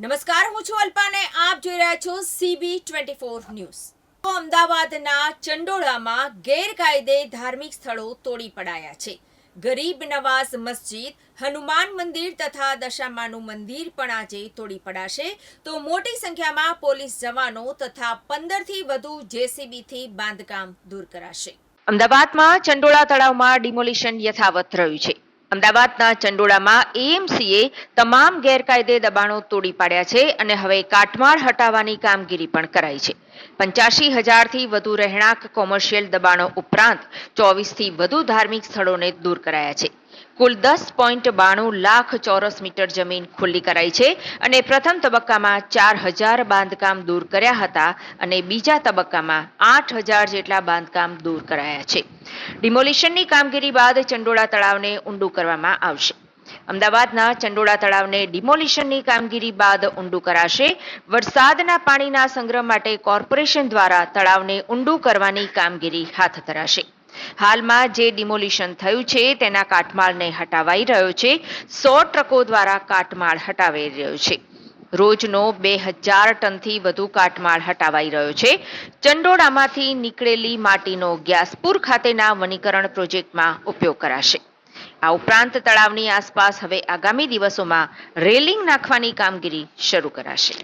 નમસ્કાર, હું છું અલ્પાને. આપ જોઈ રહ્યા છો સીબી ટ્વેન્ટી ફોર ન્યૂઝ. અમદાવાદના ચંડોળામાં ગેરકાયદે ધાર્મિક સ્થળો તોડી પડાયા છે. ગરીબ નવાઝ મસ્જિદ, હનુમાન મંદિર તથા દશામાનું મંદિર પણ આજે તોડી પડાશે. તો મોટી સંખ્યામાં પોલીસ જવાનો તથા પંદરથી વધુ જેસીબીથી બાંધકામ દૂર કરાશે. અમદાવાદમાં ચંડોળા તળાવમાં ડિમોલિશન યથાવત રહ્યું છે. અમદાવાદના ચંડોળામાં એએમસીએ તમામ ગેરકાયદે દબાણો તોડી પાડ્યા છે અને હવે કાટમાળ હટાવવાની કામગીરી પણ કરાઈ છે. પંચ્યાસી હજારથી વધુ રહેણાંક કોમર્શિયલ દબાણો ઉપરાંત ચોવીસથી વધુ ધાર્મિક સ્થળોને દૂર કરાયા છે. કુલ દસ પોઈન્ટ બાણું લાખ ચોરસ મીટર જમીન ખુલ્લી કરાઈ છે અને પ્રથમ તબક્કામાં ચાર હજાર બાંધકામ દૂર કર્યા હતા અને બીજા તબક્કામાં આઠ હજાર જેટલા બાંધકામ દૂર કરાયા છે. ડિમોલિશનની કામગીરી બાદ ચંડોળા તળાવને ઊંડું કરવામાં આવશે. અમદાવાદના ચંડોળા તળાવને ડિમોલિશનની કામગીરી બાદ ઊંડું કરાશે. વરસાદના પાણીના સંગ્રહ માટે કોર્પોરેશન દ્વારા તળાવને ઊંડું કરવાની કામગીરી હાથ ધરાશે. હાલમાં જે ડિમોલિશન થયું છે, તેના કાટમાળને હટાવાઈ રહ્યો છે. સો ટ્રકો દ્વારા કાટમાળ હટાવાઈ રહ્યો છે. રોજનો બે હજાર ટનથી વધુ કાટમાળ હટાવાઈ રહ્યો છે. ચંડોળામાંથી નીકળેલી માટીનો ગ્યાસપુર ખાતેના વનીકરણ પ્રોજેક્ટમાં ઉપયોગ કરાશે. આ ઉપરાંત તળાવની આસપાસ હવે આગામી દિવસોમાં રેલિંગ નાખવાની કામગીરી શરૂ કરાશે.